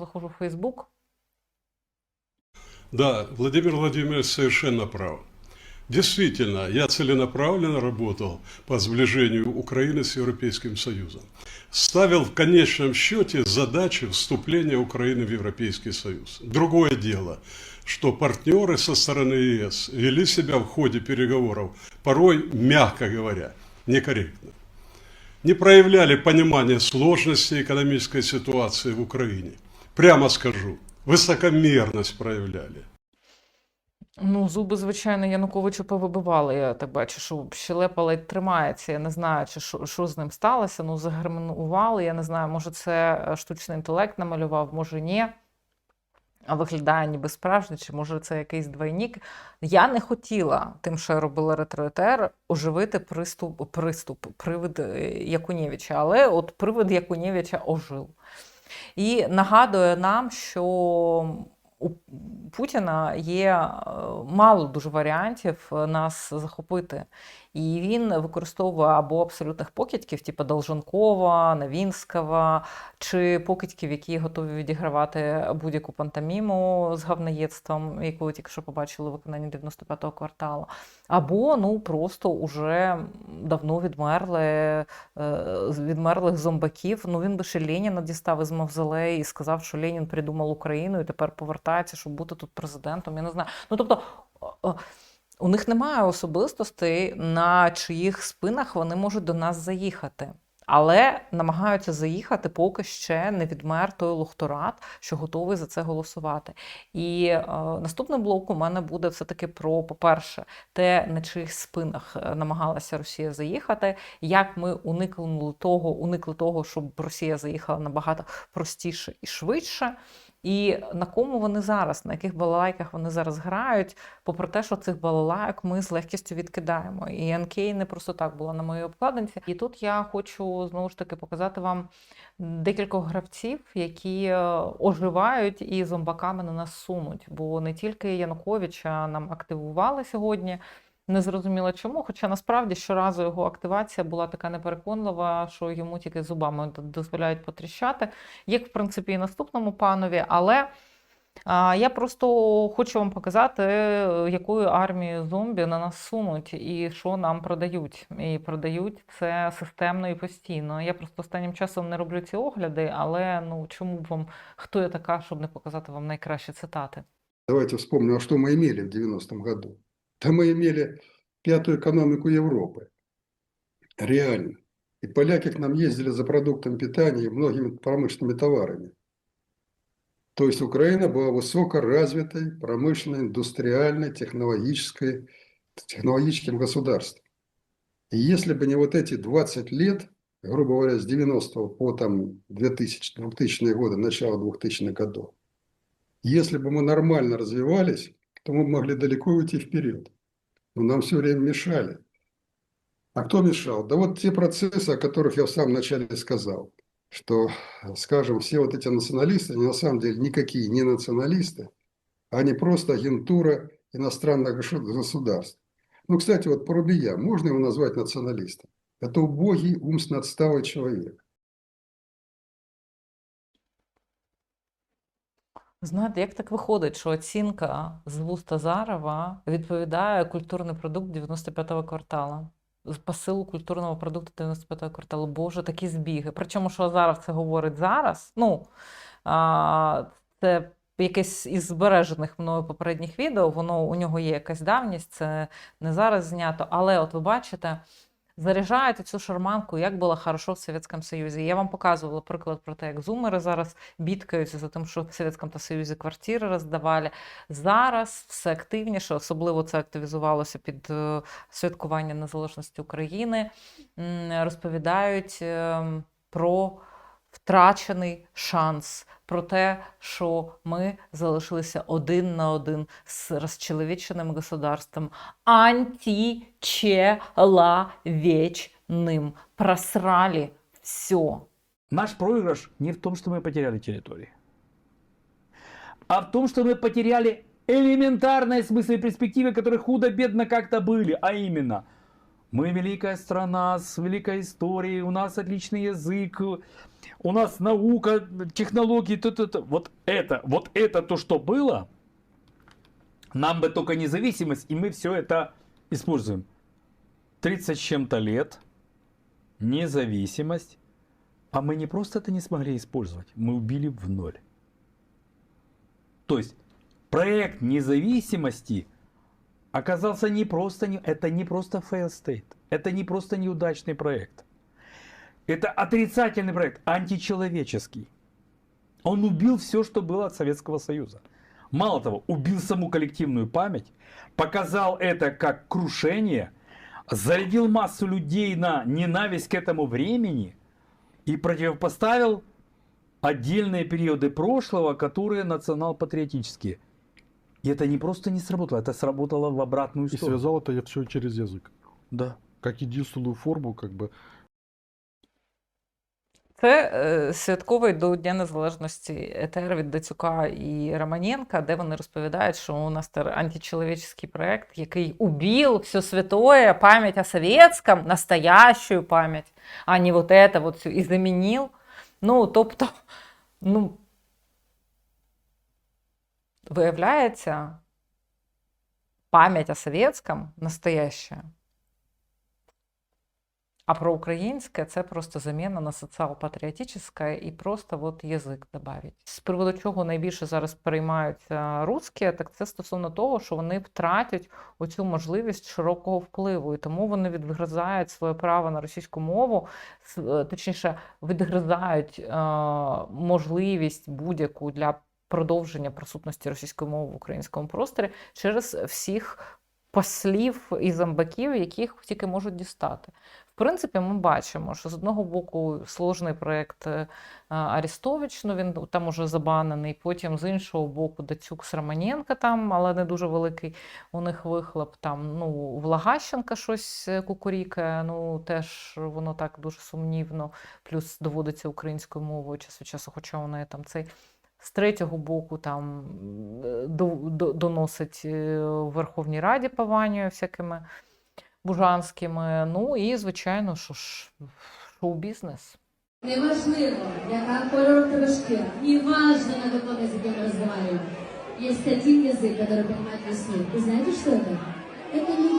Захожу в Фейсбук, Да, Владимир Владимирович совершенно прав. Действительно, я целенаправленно работал по сближению Украины с Европейским Союзом. Ставил в конечном счете задачи вступления Украины в Европейский Союз. Другое дело, что партнеры со стороны ЕС вели себя в ходе переговоров порой, мягко говоря, некорректно. Не проявляли понимания сложности экономической ситуации в Украине. Прямо скажу, высокомерность проявляли. Ну, зуби, звичайно, Януковичу повибивали. Я так бачу, що щелепа ледь тримається. Я не знаю, чи що, що з ним сталося. Ну, загермінували. Я не знаю, може, це е, штучний інтелект намалював, може ні. А виглядає ніби справжній, чи може це якийсь двойник. Я не хотіла, тим, що я робила ретро-етер, оживити приступ, приступ, привид е, Якунєвича. Але от привид Якунєвича ожив. І нагадує нам, що Путіна є е, мало дуже варіантів е, нас захопити. І він використовує або абсолютних покидьків, типу Долженкова, Новінського, чи покидьків, які готові відігравати будь-яку пантоміму з говноєдством, яку ви тільки що побачили у виконанні 95-го кварталу. Або ну просто уже давно відмерли е, відмерлих зомбаків. Ну він би ще Леніна дістав із мавзолею і сказав, що Ленін придумав Україну і тепер повертається, щоб бути тут президентом. Я не знаю. Ну тобто. у них немає особистостей, на чиїх спинах вони можуть до нас заїхати. Але намагаються заїхати, поки ще не відмер той лухторат, що готовий за це голосувати. І е, наступний блок у мене буде все-таки про, по-перше, те, на чиїх спинах е, намагалася Росія заїхати, як ми уникнули того, уникли того, щоб Росія заїхала набагато простіше і швидше. І на кому вони зараз, на яких балалайках вони зараз грають, попри те, що цих балалайок ми з легкістю відкидаємо. І НК не просто так була на моїй обкладинці. І тут я хочу знову ж таки показати вам декількох гравців, які е, оживають і зомбаками на нас сунуть. Бо не тільки Януковича нам активували сьогодні. Не зрозуміло чому, хоча насправді щоразу його активація була така непереконлива, що йому тільки зубами дозволяють потріщати, як в принципі і наступному панові. Але а, я просто хочу вам показати, е, якою армією зомбі на нас сунуть і що нам продають. І продають це системно і постійно. Я просто останнім часом не роблю ці огляди, але ну чому б вам хто я така, щоб не показати вам найкращі цитати? Давайте вспомним, а что мы имели в 90-м году. Да мы имели пятую экономику Европы. Реально. И поляки к нам ездили за продуктами питания и многими промышленными товарами. То есть Украина была высокоразвитой, промышленной, индустриальной, технологической, технологическим государством. И если бы не вот эти 20 лет, грубо говоря, с 90 по там 2000, 2000 годы, начало 2000-х годов, если бы мы нормально развивались, то мы могли далеко уйти вперед. Но нам все время мешали. А кто мешал? Да вот те процессы, о которых я в самом начале сказал, что, скажем, все вот эти националисты, они на самом деле никакие не националисты, они просто агентура иностранных госу- государств. Ну, кстати, вот Порубия, можно его назвать националистом? Это убогий, умственно отсталый человек. Знаєте, як так виходить, що оцінка з вуст Азарова відповідає культурний продукт 95-го кварталу? Посилу культурного продукту 95-го кварталу. Боже, такі збіги. Причому, що Азаров це говорить зараз, ну, а, це якесь із збережених мною попередніх відео, воно у нього є якась давність, це не зараз знято. Але от ви бачите, заряджають цю шарманку, як було хорошо в Совєтському Союзі. Я вам показувала приклад про те, як зумери зараз бідкаються за тим, що в Совєтському та Союзі квартири роздавали. Зараз все активніше, особливо це активізувалося під е, святкування незалежності України. Розповідають ем, про втрачений шанс, про те, що ми залишилися один на один з розчеловіченим государством, античеловечним. Просрали все. Наш проигрыш не в том, что мы потеряли территории, а в том, что мы потеряли элементарные смысле и перспективы, которые худо-бедно как-то были, а именно Мы великая страна с великой историей, у нас отличный язык, у нас наука, технологии, т -т -т. вот это, вот это то, что было, нам бы только независимость, и мы все это используем. 30 с чем-то лет, независимость, а мы не просто это не смогли использовать, мы убили в ноль. То есть проект независимости оказался не просто, это не просто fail state, это не просто неудачный проект. Это отрицательный проект, античеловеческий. Он убил все, что было от Советского Союза. Мало того, убил саму коллективную память, показал это как крушение, зарядил массу людей на ненависть к этому времени и противопоставил отдельные периоды прошлого, которые национал-патриотические. И это не просто не сработало, это сработало в обратную И сторону. связал это я все через язык. Да. Как единственную форму, как бы, Це е, святковий до Дня Незалежності етер від Дацюка і Романенка, де вони розповідають, що у нас тер- античеловеческий проект, який убил все святое, память о советском, настоящую память, а не вот это вот все, і замінив. Ну, тобто, ну, виявляється, память о советском настоящая. А про українське це просто заміна на соціал-патріотичне і просто от язик добавить. З приводу чого найбільше зараз переймаються русські, так це стосовно того, що вони втратять оцю можливість широкого впливу, і тому вони відгризають своє право на російську мову, е, точніше, відгризають е, можливість будь-яку для продовження присутності російської мови в українському просторі через всіх послів і зомбаків, яких тільки можуть дістати. В принципі, ми бачимо, що з одного боку сложний проєкт е, Арістович, ну він там уже забанений. Потім з іншого боку Дацюк з Романенка там, але не дуже великий у них вихлоп. Там ну Влагащенка щось е, кукурікає, ну теж воно так дуже сумнівно. Плюс доводиться українською мовою час від часу, хоча неї там цей З третього боку там е, до, до, доносить е, в Верховній Раді пованює всякими бужанськими. Ну і, звичайно, що ж, шоу-бізнес. Неважливо, яка кольор у тебе шкіра, не важно, на каком языке мы разговариваем. Есть один язык, который понимает весь мир. И знаете, что это? Это любовь.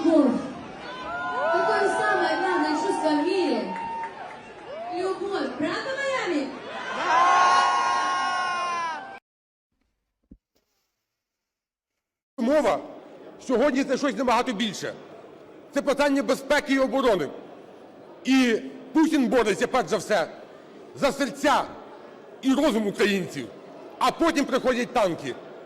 Мова сьогодні це щось набагато більше. Це питання безпеки і оборони. І Путін бореться перш за все за серця і розум українців, а потім приходять танки.